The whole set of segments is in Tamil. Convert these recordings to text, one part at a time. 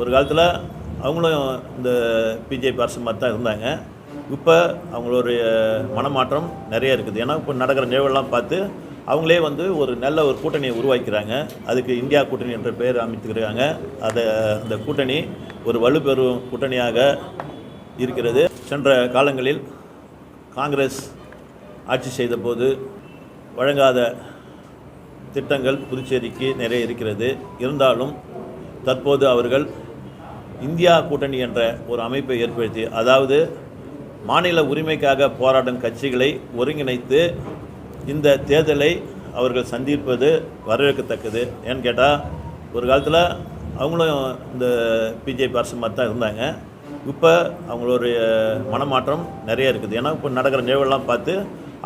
ஒரு காலத்தில் அவங்களும் இந்த பிஜேபி அரசு மாதிரி தான் இருந்தாங்க. இப்போ அவங்களுடைய மனமாற்றம் நிறைய இருக்குது. ஏன்னா இப்போ நடக்கிற நிகழ்வெல்லாம் பார்த்து அவங்களே வந்து ஒரு நல்ல ஒரு கூட்டணியை உருவாக்கிறாங்க. அதுக்கு இந்தியா கூட்டணி என்ற பெயர் அமைத்துக்கிறாங்க அதை அந்த கூட்டணி ஒரு வலுப்பெறும் கூட்டணியாக இருக்கிறது. சென்ற காலங்களில் காங்கிரஸ் ஆட்சி செய்தபோது வழங்காத திட்டங்கள் புதுச்சேரிக்கு நிறைய இருக்கிறது. இருந்தாலும் தற்போது அவர்கள் இந்தியா கூட்டணி என்ற ஒரு அமைப்பை ஏற்படுத்தி அதாவது மாநில உரிமைக்காக போராடும் கட்சிகளை ஒருங்கிணைத்து இந்த தேர்தலை அவர்கள் சந்திப்பது வரவேற்கத்தக்கது. ஏன்னு கேட்டால் ஒரு காலத்தில் அவங்களும் இந்த பிஜேபி அரசு மாதிரி தான் இருந்தாங்க. இப்போ அவங்களுடைய மனமாற்றம் நிறைய இருக்குது. ஏன்னா இப்போ நடக்கிற நிகழ்வெல்லாம் பார்த்து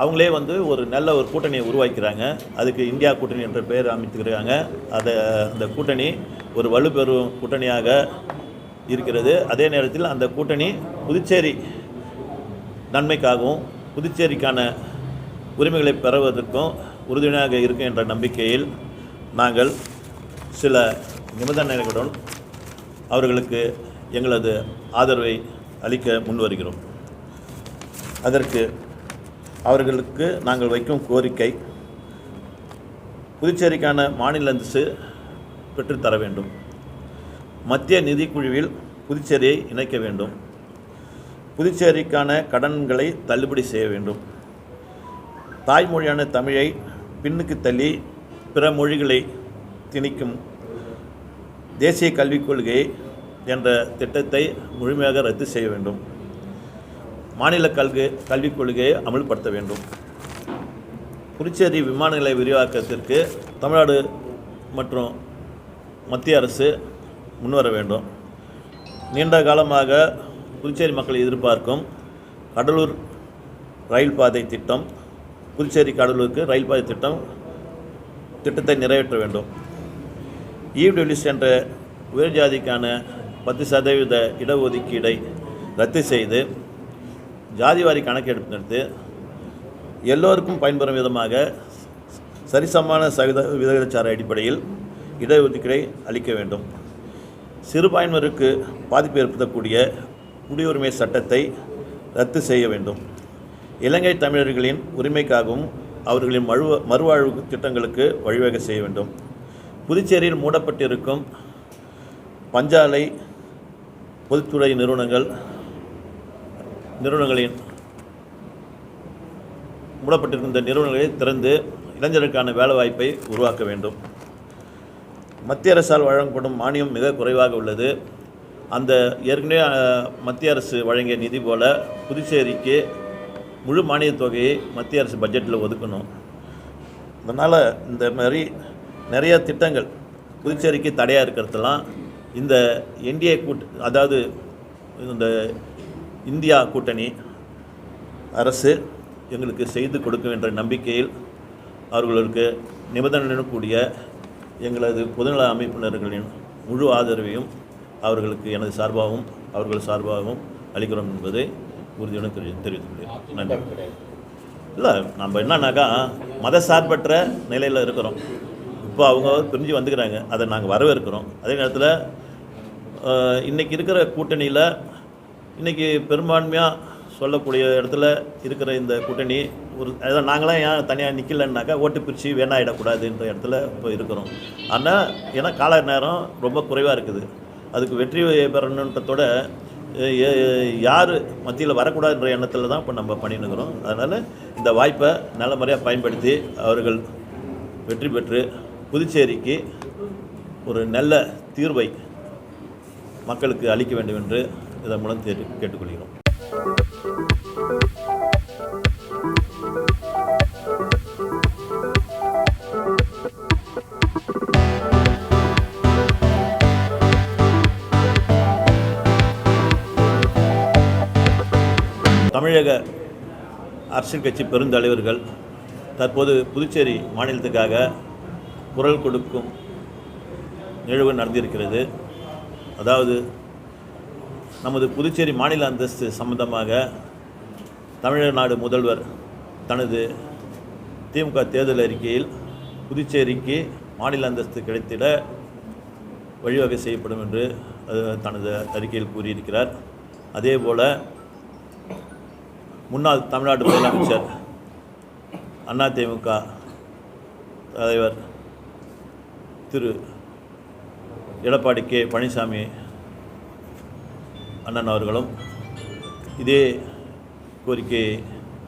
அவங்களே வந்து ஒரு நல்ல ஒரு கூட்டணியை உருவாக்கிறாங்க. அதுக்கு இந்தியா கூட்டணி என்ற பெயர் அமைத்துக்கிறாங்க அதை அந்த கூட்டணி ஒரு வலுப்பெறும் கூட்டணியாக இருக்கிறது. அதே நேரத்தில் அந்த கூட்டணி புதுச்சேரி நன்மைக்காகவும் புதுச்சேரிக்கான உரிமைகளை பெறுவதற்கும் உறுதுணையாக இருக்கும் என்ற நம்பிக்கையில் நாங்கள் சில நிபந்தனைகளுடன் அவர்களுக்கு எங்களது ஆதரவை அளிக்க முன்வருகிறோம். அதற்கு அவர்களுக்கு நாங்கள் வைக்கும் கோரிக்கை புதுச்சேரிக்கான மாநில அந்தஸ்து பெற்றுத்தர வேண்டும். மத்திய நிதிக்குழுவில் புதுச்சேரியை இணைக்க வேண்டும். புதுச்சேரிக்கான கடன்களை தள்ளுபடி செய்ய வேண்டும். தாய்மொழியான தமிழை பின்னுக்கு தள்ளி பிற மொழிகளை திணிக்கும் தேசிய கல்விக் கொள்கை என்ற திட்டத்தை முழுமையாக ரத்து செய்ய வேண்டும். மாநில கல்வி கல்விக் கொள்கையை அமல்படுத்த வேண்டும். புதுச்சேரி விமான நிலைய விரிவாக்கத்திற்கு தமிழ்நாடு மற்றும் மத்திய அரசு முன்வர வேண்டும். நீண்ட காலமாக புதுச்சேரி மக்கள் எதிர்பார்க்கும் கடலூர் ரயில் பாதை திட்டம் புதுச்சேரி கடலூருக்கு ரயில் பாதை திட்டம் திட்டத்தை நிறைவேற்ற வேண்டும். இடபிள்யூஸ் என்ற உயர் ஜாதிக்கான பத்து சதவீத இடஒதுக்கீடை ரத்து செய்து ஜாதிவாரி கணக்கெடுப்பு நடத்தி எல்லோருக்கும் பயன்பெறும் விதமாக சரிசமமான சகித விகிதாச்சார அடிப்படையில் இடஒதுக்கீடை அளிக்க வேண்டும். சிறுபான்மையினருக்கு பாதிப்பு ஏற்படுத்தக்கூடிய குடியுரிமை சட்டத்தை ரத்து செய்ய வேண்டும். இலங்கை தமிழர்களின் உரிமைக்காகவும் அவர்களின் மறு மறுவாழ்வு திட்டங்களுக்கு வழிவகை செய்ய வேண்டும். புதுச்சேரியில் மூடப்பட்டிருக்கும் பஞ்சாலை பொதுத்துறை நிறுவனங்கள் நிறுவனங்களின் மூடப்பட்டிருக்கும் இந்த நிறுவனங்களை திறந்து இளைஞருக்கான வேலைவாய்ப்பை உருவாக்க வேண்டும். மத்திய அரசால் வழங்கப்படும் மானியம் மிக குறைவாக உள்ளது. அந்த ஏற்கனவே மத்திய அரசு வழங்கிய நிதி போல புதுச்சேரிக்கு முழு மானியத் தொகையை மத்திய அரசு பட்ஜெட்டில் ஒதுக்கணும். அதனால் இந்த மாதிரி நிறைய திட்டங்கள் புதுச்சேரிக்கு தடையாக இருக்கிறதெல்லாம் இந்த என்டிஏ கூட் அதாவது இந்த இந்தியா கூட்டணி அரசு எங்களுக்கு செய்து கொடுக்கும் என்ற நம்பிக்கையில் அவர்களுக்கு நிபந்தனையுடன் கூடிய எங்களது பொதுநல அமைப்பினர்களின் முழு ஆதரவையும் அவர்களுக்கு எனது சார்பாகவும் அவர்கள் சார்பாகவும் அளிக்கிறோம் என்பதை உறுதியுடன் தெரி தெரிவித்துக்கிறேன் நன்றி. இல்லை நம்ம என்னன்னாக்கா மத சார்பற்ற நிலையில் இருக்கிறோம். இப்போ அவங்க பிரிஞ்சு வந்துக்கிறாங்க. அதை நாங்கள் வரவேற்கிறோம். அதே நேரத்தில் அஹ், இன்னைக்கு இருக்கிற கூட்டணியில் இன்னைக்கு பெரும்பான்மையாக சொல்லக்கூடிய இடத்துல இருக்கிற இந்த கூட்டணி ஒரு அதான் நாங்களாம் ஏன் தனியாக நிற்கலன்னாக்கா ஓட்டு பிரித்து வேணாயிடக்கூடாதுன்ற இடத்துல இப்போ இருக்கிறோம். ஆனால் ஏன்னா கால நேரம் ரொம்ப குறைவாக இருக்குது. அதுக்கு வெற்றி பெறணுன்றதோட யார் மத்தியில் வரக்கூடாதுன்ற எண்ணத்தில் தான் இப்போ நம்ம பண்ணிணுக்கிறோம் அதனால் இந்த வாய்ப்பை நல்ல முறையாக பயன்படுத்தி அவர்கள் வெற்றி பெற்று புதுச்சேரிக்கு ஒரு நல்ல தீர்வை மக்களுக்கு அளிக்க வேண்டும் என்று இதன் மூலம் கேட்டு கேட்டுக்கொள்கிறோம். தமிழக அரசியல் கட்சி பெருந்தலைவர்கள் தற்போது புதுச்சேரி மாநிலத்துக்காக குரல் கொடுக்கும் நிகழ்வு நடந்திருக்கிறது. அதாவது நமது புதுச்சேரி மாநில அந்தஸ்து சம்பந்தமாக தமிழ்நாடு முதல்வர் தனது திமுக தேர்தல் அறிக்கையில் புதுச்சேரிக்கு மாநில அந்தஸ்து கிடைத்திட வழிவகை செய்யப்படும் என்று தனது அறிக்கையில் கூறியிருக்கிறார். அதே போல் முன்னாள் தமிழ்நாட்டு முதலமைச்சர் அதிமுக தலைவர் திரு எடப்பாடி கே பழனிசாமி அண்ணன் அவர்களும் இதே கோரிக்கையை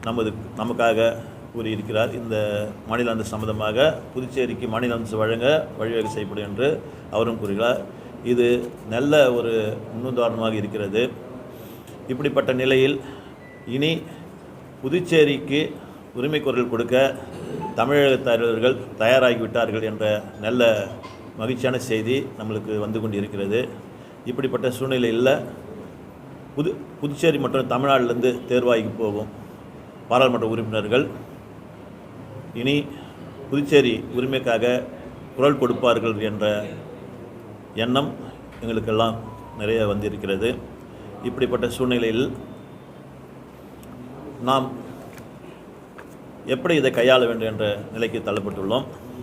நமது நமக்காக கூறியிருக்கிறார். இந்த மாநில அந்தஸ்து சம்பந்தமாக புதுச்சேரிக்கு மாநில அந்தஸ்து வழங்க வழிவகை செய்யப்படும் என்று அவரும் கூறுகிறார். இது நல்ல ஒரு முன்னுதாரணமாக இருக்கிறது. இப்படிப்பட்ட நிலையில் இனி புதுச்சேரிக்கு உரிமை குரல் கொடுக்க தமிழக தலைவர்கள் தயாராகிவிட்டார்கள் என்ற நல்ல மகிழ்ச்சியான செய்தி நம்மளுக்கு வந்து கொண்டிருக்கிறது. இப்படிப்பட்ட சூழ்நிலையில் புது புதுச்சேரி மற்றும் தமிழ்நாட்டிலேருந்து தேர்வாகி போகும் பாராளுமன்ற உறுப்பினர்கள். இனி புதுச்சேரி உரிமைக்காக குரல் கொடுப்பார்கள் என்ற எண்ணம் எங்களுக்கெல்லாம் நிறைய வந்திருக்கிறது. இப்படிப்பட்ட சூழ்நிலையில் நாம் எப்படி இதை கையாள வேண்டும் என்ற நிலைக்கு தள்ளப்பட்டுள்ளோம்?